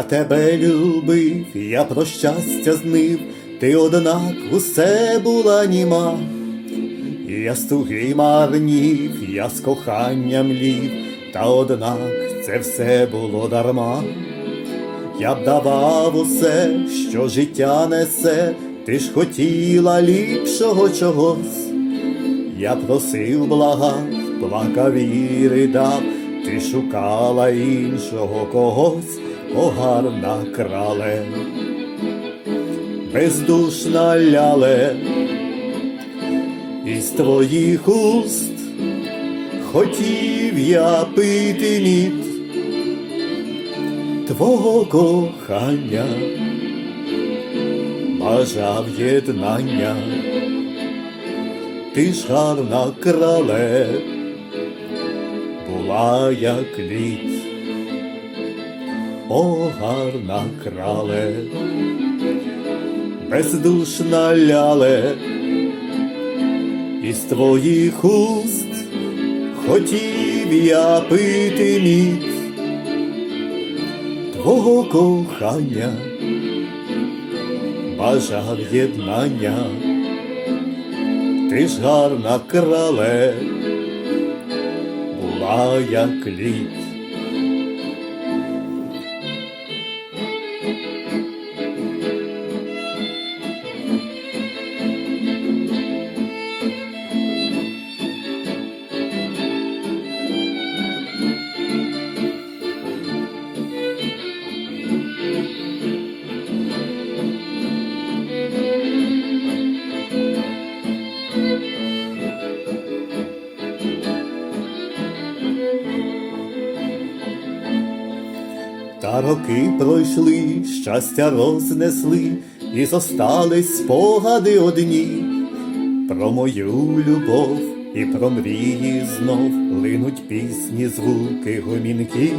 тебе любив, я про щастя знив, ти однак усе була німа. Я з туги марнів, я з коханням лів, та однак це все було дарма. Я б давав усе, що життя несе, ти ж хотіла ліпшого чогось. Я просив благав, плакав і ридав, ти шукала іншого когось, о гарна крале, бездушна ляле, із твоїх уст хотів я пити мід твого кохання, бажав єднання, ти ж гарна крале, була як лід, о гарна крале, бездушна ляле, із твоїх уст хотів я пити мід твого кохання, бажав єднання, ти ж гарна крале, була як лід. Та роки пройшли, щастя рознесли, і зостались спогади одні. Про мою любов і про мрії знов линуть пісні, звуки гомінки.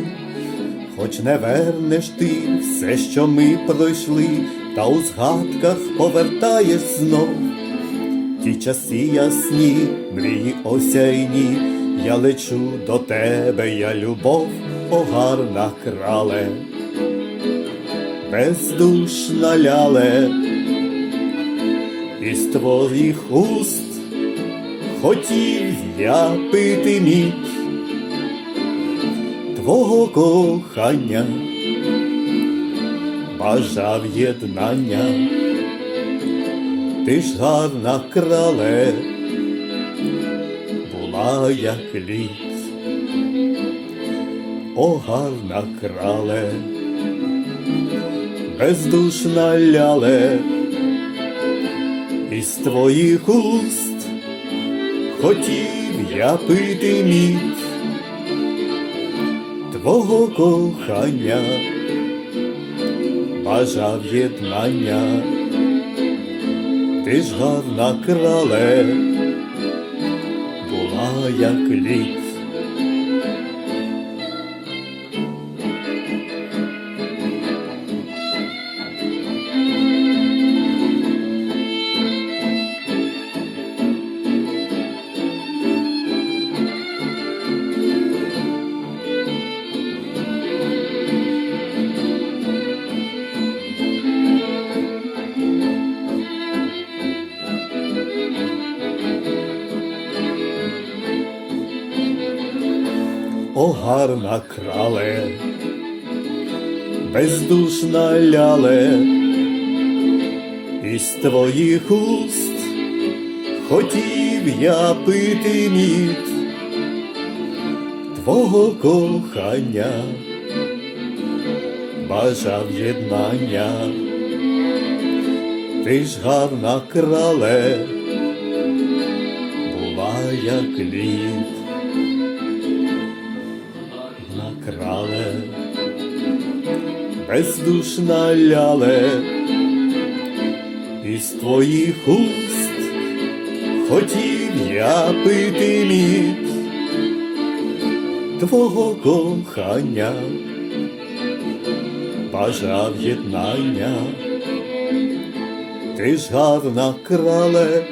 Хоч не вернеш ти все, що ми пройшли, та у згадках повертаєш знов. Ті часи ясні, мрії осяйні, я лечу до тебе, я любов, о гарна крале, бездушна ляле, із твоїх уст хотів я пити мід твого кохання, бажав єднання ти ж гарна крале, була як ліс, о гарна крале, бездушна ляле, із твоїх уст хотів я пити мід твого кохання, бажав єднання ти ж гарна крале, була як лід. О гарна крале, бездушна ляле, із твоїх уст хотів я пити мід твого кохання, бажав єднання, ти ж гарна крале, була як лід. Бездушна ляле, із твоїх уст хотів я пити мід твого кохання, бажав єднання, ти ж гарна крале,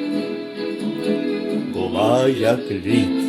була як лід.